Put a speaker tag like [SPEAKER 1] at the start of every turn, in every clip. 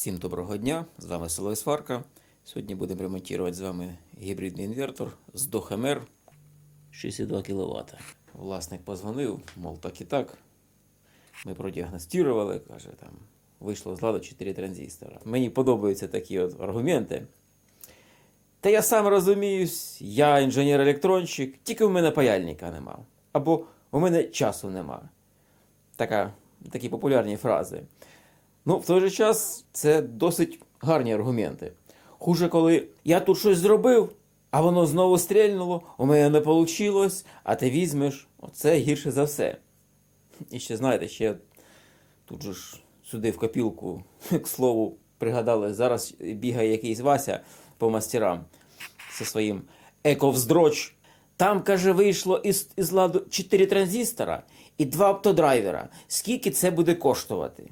[SPEAKER 1] Всім доброго дня! З вами Село Сварка. Сьогодні будемо ремонтувати з вами гібридний інвертор з ДОХМР 62 кВт. Власник позвонив, мов так і так. Ми продіагностували, каже, там вийшло з ладу 4 транзистора. Мені подобаються такі от аргументи. Та я сам розуміюсь, я інженер-електронщик, тільки в мене паяльника нема. Або у мене часу нема. Така, такі популярні фрази. Ну, в той же час це досить гарні аргументи. Хуже, коли я тут щось зробив, а воно знову стрельнуло, у мене не вийшло, а ти візьмеш, оце гірше за все. І ще знаєте, ще тут же ж сюди в копілку, к слову, пригадали, зараз бігає якийсь Вася по мастерам зі своїм ековздроч. Там, каже, вийшло із, із ладу 4 транзистора і 2 оптодрайвера. Скільки це буде коштувати?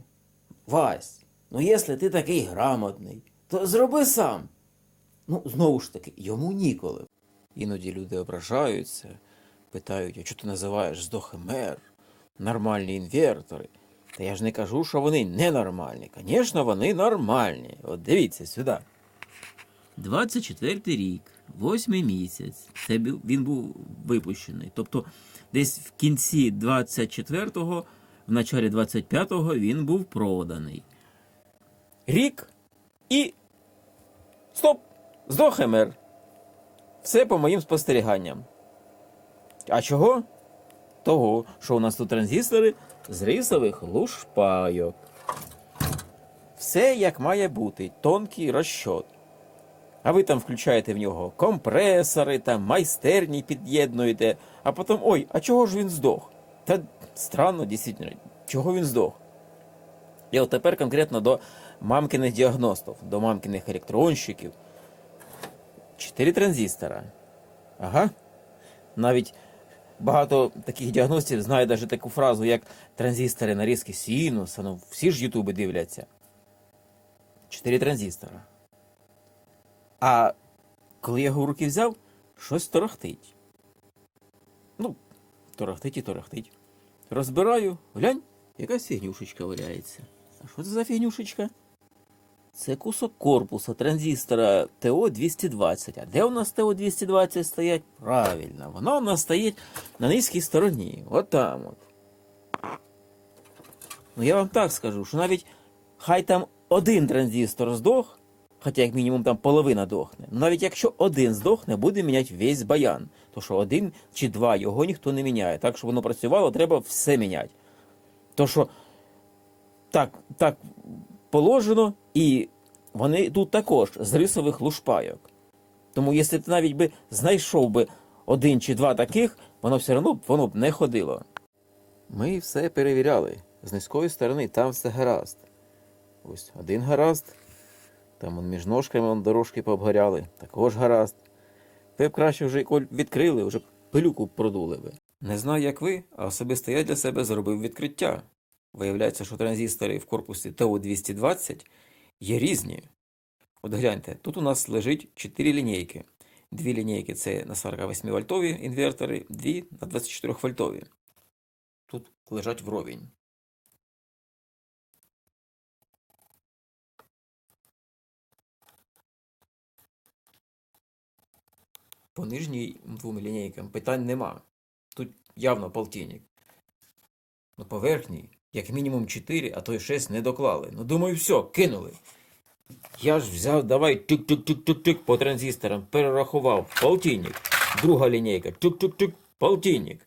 [SPEAKER 1] Вась, ну якщо ти такий грамотний, то зроби сам. Ну, знову ж таки, йому ніколи. Іноді люди ображаються, питають, а що ти називаєш здохемер, нормальні інвертори. Та я ж не кажу, що вони ненормальні. Звісно, вони нормальні. От дивіться сюди.
[SPEAKER 2] 24 рік, 8 місяць. Це він був випущений. Тобто десь в кінці 24-го, в началі 25-го він був проданий.
[SPEAKER 1] Рік і. Стоп! Здохемер. Все по моїм спостеріганням. А чого? Того, що у нас тут транзистори з рисових лушпайок. Все як має бути, тонкий розчот. А ви там включаєте в нього компресори, там майстерні під'єднуєте, а потім ой, а чого ж він здох? Та странно, дійсно, чого він здох? І от тепер конкретно до мамкиних діагностів, до мамкиних електронщиків. Чотири транзистора. Ага. Навіть багато таких діагностів знає навіть таку фразу, як транзистори нарізки синуса. Ну, всі ж ютуби дивляться. Чотири транзистора. А коли я його в руки взяв, щось торохтить. Ну, торохтить і торохтить. Розбираю, глянь, якась фігнюшечка валяється. А що це за фігнюшечка? Це кусок корпуса транзистора ТО-220. А де у нас ТО-220 стоять? Правильно, воно у нас стоїть на низькій стороні. От там от. Ну я вам так скажу, що навіть хай там один транзистор здох, хоча як мінімум там половина дохне. Навіть якщо один здохне, буде міняти весь баян. То що один чи два його ніхто не міняє. Так, щоб воно працювало, треба все міняти. То що так, так положено, і вони тут також з рисових лушпайок. Тому, якщо ти навіть би знайшов би один чи два таких, воно все одно воно б не ходило. Ми все перевіряли. З низької сторони там все гаразд. Ось один гаразд. Там он між ножками он дорожки пообгоряли. Також гаразд. Ви б краще вже коль відкрили, вже пилюку продули би. Не знаю, як ви, а особисто я для себе зробив відкриття. Виявляється, що транзистори в корпусі ТО-220 є різні. От гляньте, тут у нас лежить 4 лінійки. Дві лінійки це на 48 вольтові інвертори, дві на 24 вольтові. Тут лежать вровень. По нижній двом лінійкам питань нема. Тут явно полтинник. Ну, по верхній, як мінімум 4, а то й 6 не доклали. Ну, думаю, все, кинули. Я ж взяв, давай тик-тик-тик-тик-тик по транзисторам, перерахував. Полтинник. Друга лінійка. Тик-тик-тик, полтинник.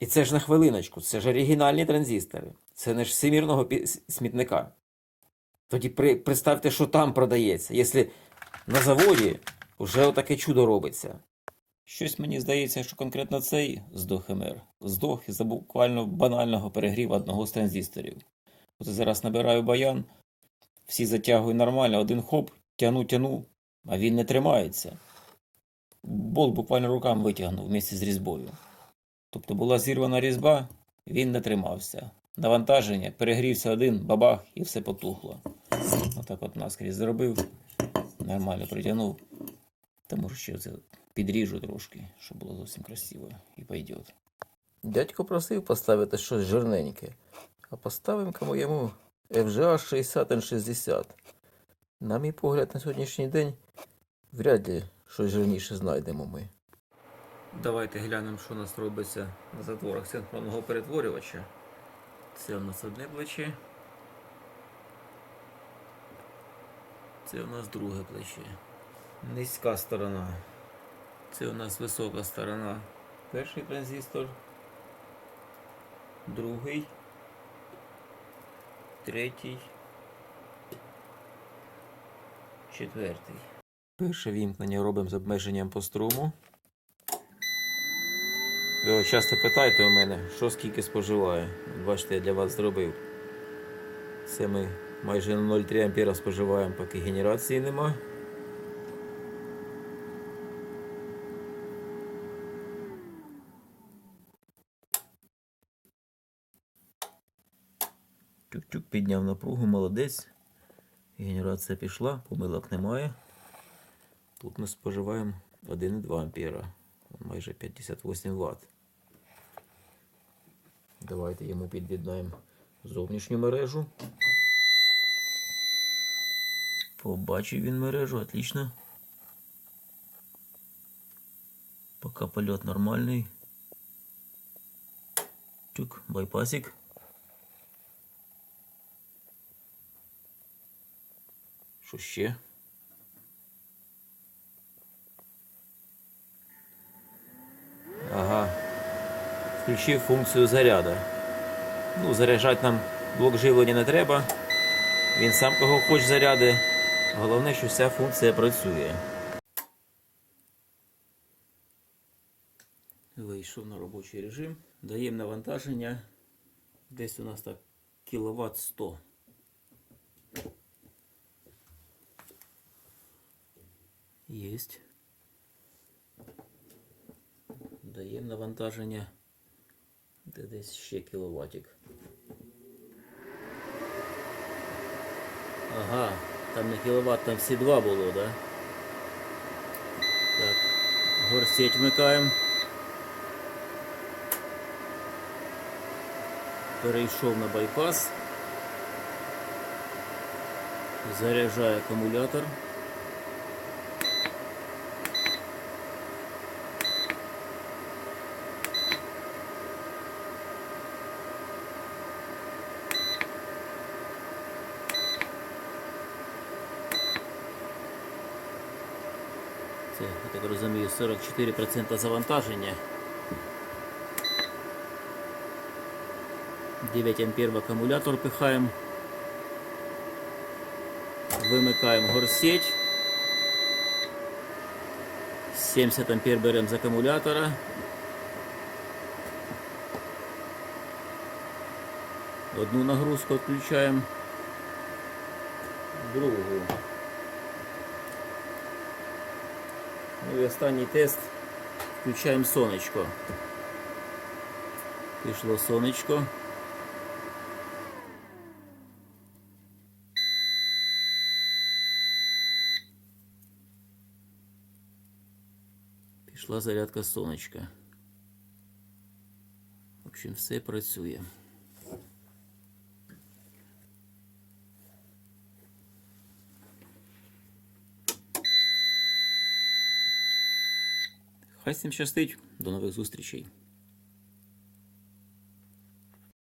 [SPEAKER 1] І це ж на хвилиночку, це ж оригінальні транзистори. Це не ж всемірного смітника. Тоді при, представте, що там продається, якщо на заводі вже отаке чудо робиться. Щось мені здається, що конкретно цей здох МР здох із-за буквально банального перегріву одного з транзисторів. От зараз набираю баян, всі затягую нормально, один хоп, тяну, тяну, а він не тримається. Болт буквально руками витягнув вместе з різьбою. Тобто була зірвана різьба, він не тримався. Навантаження, перегрівся один, бабах, і все потухло. Отак от наскрізь зробив, нормально притягнув. Та може ще це підріжу трошки, щоб було зовсім красиво і пойдет. Дядько просив поставити щось жирненьке, а поставимо моєму FGA 60 N60. На мій погляд, на сьогоднішній день вряд ли щось жирніше знайдемо ми. Давайте глянемо, що у нас робиться на затворах синхронного перетворювача. Це у нас одне плече. Це у нас друге плече. Низька сторона. Це у нас висока сторона. Перший транзистор. Другий. Третій. Четвертий. Перше вімкнення робимо з обмеженням по струму. Ви часто питаєте у мене, що скільки споживає. Бачите, я для вас зробив. Це ми майже на 0,3 ампера споживаємо, поки генерації нема. Тюк-тюк підняв напругу, молодець. Генерація пішла, помилок немає. Тут ми споживаємо 1,2 ампера, майже 58 Вт. Давайте йому під'єднаємо зовнішню мережу. Побачив він мережу, отлично. Пока польот нормальний. Тюк, байпасик. Що ще? Ага. Включив функцію заряду. Ну, заряджати нам блок живлення не треба. Він сам кого хоче заряди. Головне, що вся функція працює. Вийшов на робочий режим. Даємо навантаження. Десь у нас так кіловат 100. Єсть. Даємо навантаження. Де десь ще кіловатик. Ага, там не кіловат, там всі два було, да? Так, горсеть вмикаємо. Перейшов на байпас. Заряджає акумулятор. Це, я так розумію, 44% завантаження. 9 ампер в акумулятор пихаємо. Вимикаємо горсеть. 70 ампер беремо з акумулятора. Одну нагрузку відключаємо. Другу. Ну і останній тест. Включаємо сонечко. Пішло сонечко. Пішла зарядка сонечка. В общем, все працює. Хай всім щастить. До нових зустрічей.